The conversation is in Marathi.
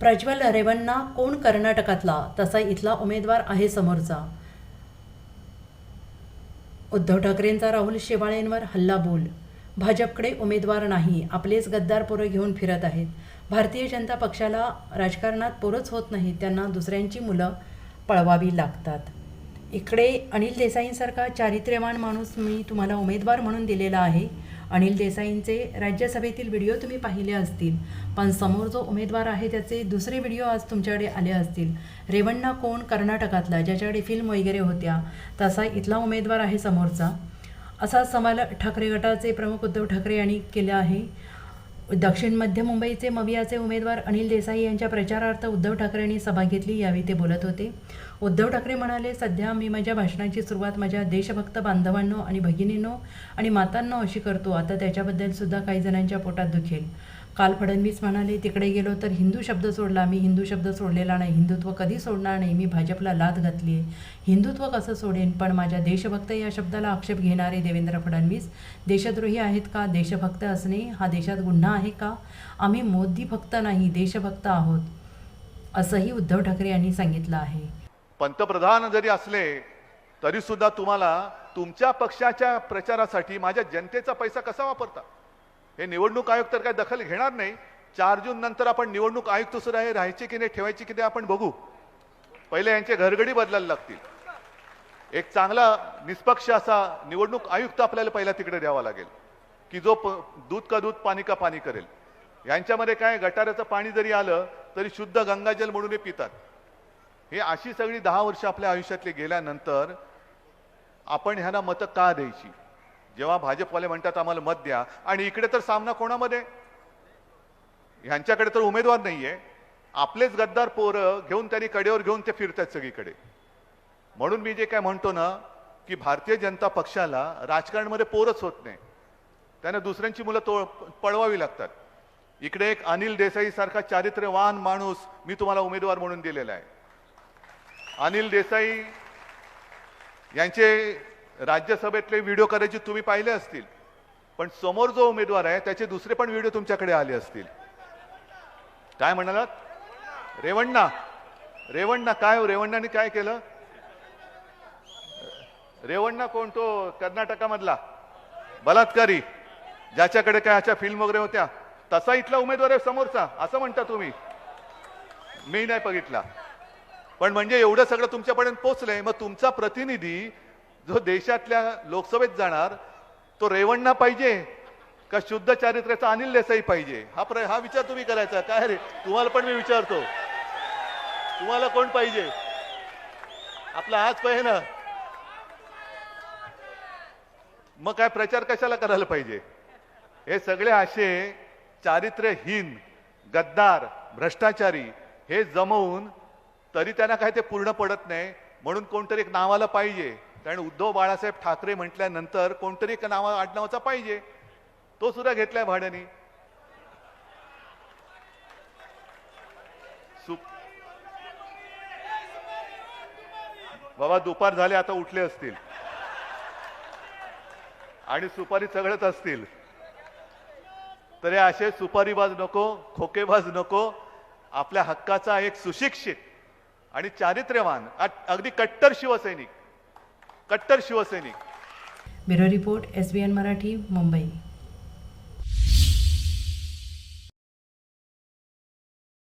प्रज्वल रेवन्ना कोण कर्नाटकातला? तसा इथला उमेदवार आहे समोरचा. उद्धव ठाकरेंचा राहुल शेवाळेंवर हल्ला बोल. भाजपकडे उमेदवार नाही. आपलेच गद्दार पोरं घेऊन फिरत आहेत. भारतीय जनता पक्षाला राजकारणात पोरंच होत नाही त्यांना दुसऱ्यांची मुलं पळवावी लागतात. इकडे अनिल देसाईंसारखा चारित्र्यवान माणूस मी तुम्हाला उमेदवार म्हणून दिलेला आहे. अनिल देसाईंचे राज्यसभेतील व्हिडिओ तुम्ही पाहिले असतील. पण समोर जो उमेदवार आहे त्याचे दुसरे व्हिडिओ आज तुमच्याकडे आले असतील. रेवण्णा कोण कर्नाटकातला ज्याच्याकडे फिल्म वगैरे होत्या तसा इथला उमेदवार आहे समोरचा. असा सवाल ठाकरे गटाचे प्रमुख उद्धव ठाकरे यांनी केला आहे. दक्षिण मध्य मुंबईचे मवियाचे उमेदवार अनिल देसाई यांच्या प्रचारार्थ उद्धव ठाकरेंनी सभा घेतली यावेळी ते बोलत होते. उद्धव ठाकरे म्हणाले सध्या मी माझ्या भाषणाची सुरुवात माझ्या देशभक्त बांधवांनो आणि भगिनींनो आणि मातांनो अशी करतो. आता त्याच्याबद्दल सुद्धा काही जणांच्या पोटात दुखेल. काल फडणवीस म्हणाले तिकडे गेलो तर हिंदू शब्द सोडला. मी हिंदू शब्द सोडलेला नाही. हिंदुत्व कधी सोडणार नाही? मी भाजपला लाद घातली आहे. हिंदुत्व कसं सोडेन? पण माझ्या देशभक्त या शब्दाला आक्षेप घेणारे देवेंद्र फडणवीस देशद्रोही आहेत का? देशभक्त असणे? हा देशात गुन्हा आहे का? आम्ही मोदी भक्त नाही देशभक्त आहोत. असंही उद्धव ठाकरे यांनी सांगितलं आहे. पंतप्रधान जरी असले तरी सुद्धा तुम्हाला तुमच्या पक्षाच्या प्रचारासाठी माझ्या जनतेचा पैसा कसा वापरता? हे निवडणूक आयोग तर काय दखल घेणार नाही. चार जून नंतर आपण निवडणूक आयुक्त सुद्धा हे राहायचे की नाही ठेवायचे की नाही आपण बघू. पहिले यांचे घरगडी बदलायला लागतील. एक चांगला निष्पक्ष असा निवडणूक आयुक्त आपल्याला पहिला तिकडे द्यावा लागेल. की जो प- दूध का दूध पाणी का पाणी करेल. यांच्यामध्ये काय गटाराचं पाणी जरी आलं तरी शुद्ध गंगाजल म्हणून हे पितात. हे अशी सगळी दहा वर्ष आपल्या आयुष्यातली गेल्यानंतर आपण ह्यांना मतं का द्यायची? जेव्हा भाजपवाले म्हणतात आम्हाला मत द्या. आणि इकडे तर सामना कोणामध्ये? ह्यांच्याकडे तर उमेदवार नाहीये. आपलेच गद्दार पोरं घेऊन त्यांनी कडेवर घेऊन ते फिरतात सगळीकडे. म्हणून मी जे काय म्हणतो ना की भारतीय जनता पक्षाला राजकारणामध्ये पोरच होत नाही. त्यांना दुसऱ्यांची मुलं तो पळवावी लागतात. इकडे एक अनिल देसाई सारखा चारित्र्यवान माणूस मी तुम्हाला उमेदवार म्हणून दिलेला आहे. अनिल देसाई यांचे राज्यसभेतले व्हिडिओ करायचे तुम्ही पाहिले असतील. पण समोर जो उमेदवार आहे त्याचे दुसरे पण व्हिडिओ तुमच्याकडे आले असतील. काय म्हणालात? रेवण्णा. रेवण्णा काय हो, रेवण्णाने काय केलं? रेवण्णा कोण तो कर्नाटकामधला? बलात्कारी. ज्याच्याकडे काय अशा फिल्म वगैरे होत्या. तसा इथला उमेदवार आहे समोरचा असं म्हणता तुम्ही. मी नाही बघितला. पण म्हणजे एवढं सगळं तुमच्यापर्यंत पोहोचलंय मग तुमचा प्रतिनिधी जो देशातल्या लोकसभेत जाणार तो रेवण्णा पाहिजे का शुद्ध चारित्र्याचा अनिल देसाई पाहिजे? हा प्र हा विचार तुम्ही करायचा. काय रे? तुम्हाला पण मी विचारतो. तुम्हाला कोण पाहिजे? आपला हाच पाहिजे ना. मग काय प्रचार कशाला करायला पाहिजे? हे सगळे असे चारित्र्यहीन गद्दार भ्रष्टाचारी हे जमवून तरी त्यांना काय ते पूर्ण पडत नाही. म्हणून कोणतरी एक नावाला पाहिजे. कारण उद्धव बाळासाहेब ठाकरे म्हटल्यानंतर कोणतरी एक नावा आडनावाचा पाहिजे. तो सुद्धा घेतलाय भाड्याने. सु- बाबा दुपार झाले आता उठले असतील. आणि सुपारी चघळत असतील. तर हे असे सुपारीबाज नको खोकेबाज नको. आपल्या हक्काचा एक सुशिक्षित आणि चारित्र्यवान अगदी कट्टर शिवसैनिक कट्टर शिवसैनिक. Bureau report S B N Marathi Mumbai.